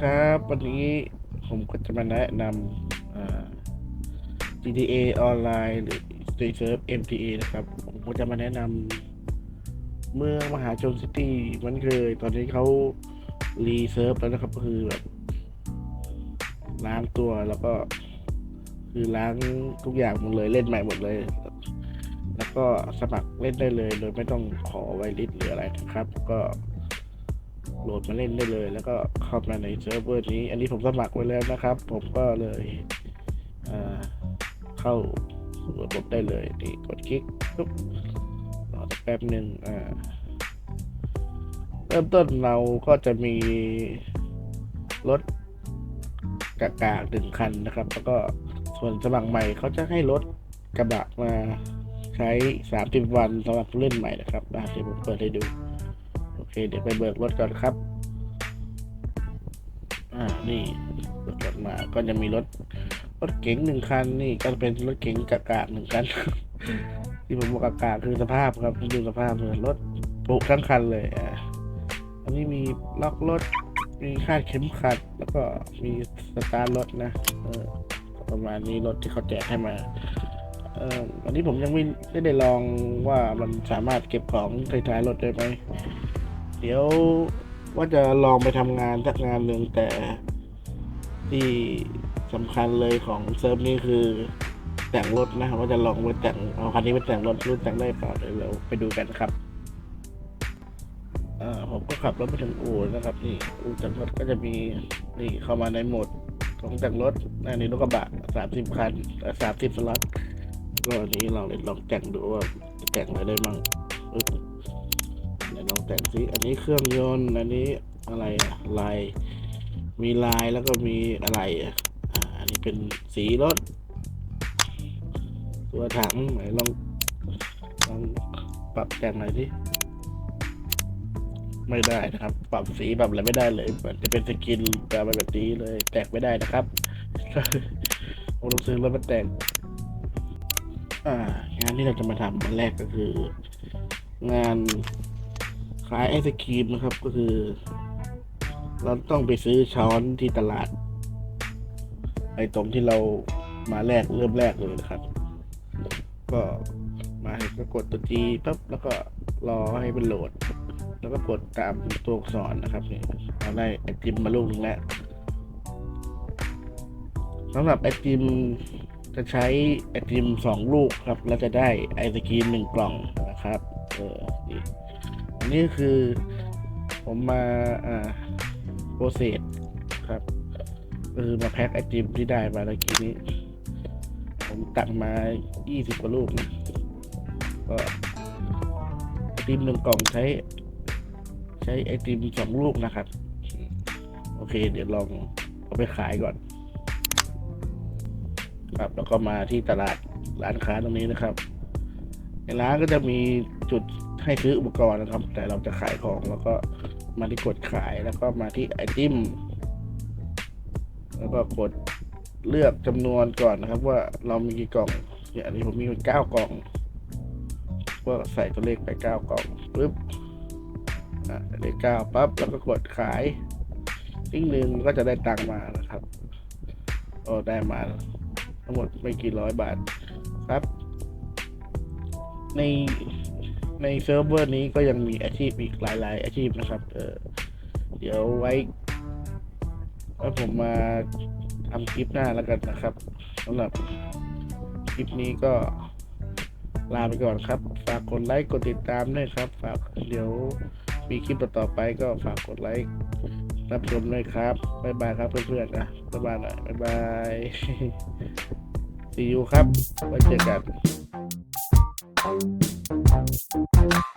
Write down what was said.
ครับ วันนี้ผมก็จะมาแนะนำ GTA ออนไลน์หรือ Street Surf MTA นะครับ ผมก็จะมาแนะนำเมืองมหาชนซิตี้เหมันเคย ตอนนี้เขารีเซิร์ฟแล้วนะครับ ก็คือแบบล้างตัวแล้วก็ คือล้างทุกอย่างหมดเลยเล่นใหม่หมดเลย แล้วก็สมัครเล่นได้เลย โดยไม่ต้องขอไวลิสหรืออะไรนะครับ ก็ โหลดมาเล่นได้เลย แล้วก็เข้ามาในเซิร์ฟเวอร์นี้ อันนี้ผมสมัครไว้แล้วนะครับ ผมก็เลยเข้าระบบได้เลยนี่กดคลิกปุ๊บรอแป๊บหนึ่งอ่าเริ่มต้นเราก็จะมีรถกากากหนึ่งคันนะครับ แล้วก็ส่วนสมัครใหม่เขาจะให้รถกระบะมาใช้สามสิบวันสำหรับผู้เล่นใหม่นะครับเดี๋ยวผมเปิดให้ดู เคเดี๋ยวไปเบิกรถก่อนครับ อ่า นี่เบิกรถมาก็จะมีรถ รถเก๋งหนึ่งคัน นี่ก็เป็นรถเก๋งกากาหนึ่งคัน ที่ผมบอกกากาคือสภาพครับดูสภาพเลยรถปุทั้งคันเลยอ่าอันนี้มีล็อกรถ มีคาดเข็มขัด แล้วก็มีสตาร์ทรถนะ เออ ประมาณนี้รถที่เขาแจกให้มาเอ่ออันนี้ผมยังไม่ได้ลองว่ามันสามารถเก็บของท้ายรถได้ไหม เดี๋ยวว่าจะลองไปทำงานสักงานหนึ่งแต่ที่สำคัญเลยของเซิร์ฟนี้คือแต่งรถนะว่าจะลองไปแต่งเอาคันนี้ไปแต่งรถรุ่นแต่งได้เปล่าเดี๋ยวเราไปดูกันครับอ่าผมก็ขับรถไปถึงอู่นะครับ นี่อู่แต่งรถก็จะมีนี่เข้ามาในโหมดของแต่งรถอันนี้รถกระบะสามสิบคันสามสิบสล็อตก็อันนี้เราเลยลองแต่งดูว่าแต่งอะไรได้มั่ง ลองแต่งซิอันนี้เครื่องยนต์อันนี้อะไรอะลายมีลายแล้วก็มีอะไรอะอ่าอันนี้เป็นสีรถ ตัวถังไหนลองลองปรับแต่งหน่อยสิไม่ได้นะครับ ปรับสีปรับอะไรไม่ได้เลยมันจะเป็นสกินแบบแบบนี้เลยแตกไม่ได้นะครับผมต้องซื้อรถมาแต่งอ่างานที่เราจะมาทำอันแรกก็คือ งานายไอศครีมนะครับก็คือ เราต้องไปซื้อช้อนที่ตลาด ไอตรงที่เรามาแรกเริ่มแรกเลยนะครับ ก็มาให้ก็กดตัวจีปั๊บแล้วก็รอให้มันโหลด แล้วก็กดตามตัวอักษรนะครับนี่เราได้ไอติมมาลูกหนึงแล้วสำหรับไอติมจะใช้ไอติมสองลูกครับ แล้วจะได้ไอศครีมหนึ่งกล่องนะครับ เออดี อันนี้คือผมมาอ่าโปรเซสครับคือมาแพ็คไอติมที่ได้มาเมื่อกี้นี้ ผมตักมา 20กว่าลูกนะก็ไอติมหนึ่งกล่องใช้ ใช้ไอติมสองลูกนะครับ โอเค เดี๋ยวลองเอาไปขายก่อน ครับ แล้วก็มาที่ตลาดร้านค้าตรงนี้นะครับ ในร้านก็จะมีจุด ให้ซื้ออุปกรณ์นะครับ แต่เราจะขายของแล้วก็มาที่กดขายแล้วก็มาที่ไอติมแล้วก็กดเลือกจำนวนก่อนนะครับ ว่าเรามีกี่กล่องเนี่ยอันนี้ผมมีเก้ากล่องก็ใส่ตัวเลขไปเก้ากล่องปึ๊บอะเลขเก้าปั๊บแล้วก็กดขายทิ้งหนึ่งก็จะได้ตังค์มานะครับก็ได้มา ทั้งหมดไม่กี่ร้อยบาทครับ ใน ในเซิร์ฟเวอร์นี้ก็ยังมีอาชีพอีกหลาย ๆ อาชีพนะครับ เออเดี๋ยวไว้ถ้าผมมาทำคลิปหน้าแล้วกันนะครับสำหรับคลิปนี้ก็ลาไปก่อนครับ ฝากกดไลค์กดติดตามด้วยครับ ฝากเดี๋ยวมีคลิปต่อไปก็ฝากกดไลค์รับชมด้วยครับบ๊ายบายครับเพื่อนๆนะบ๊ายบายหน่อยบ๊ายบาย see you ครับไว้เจอกัน Thank you.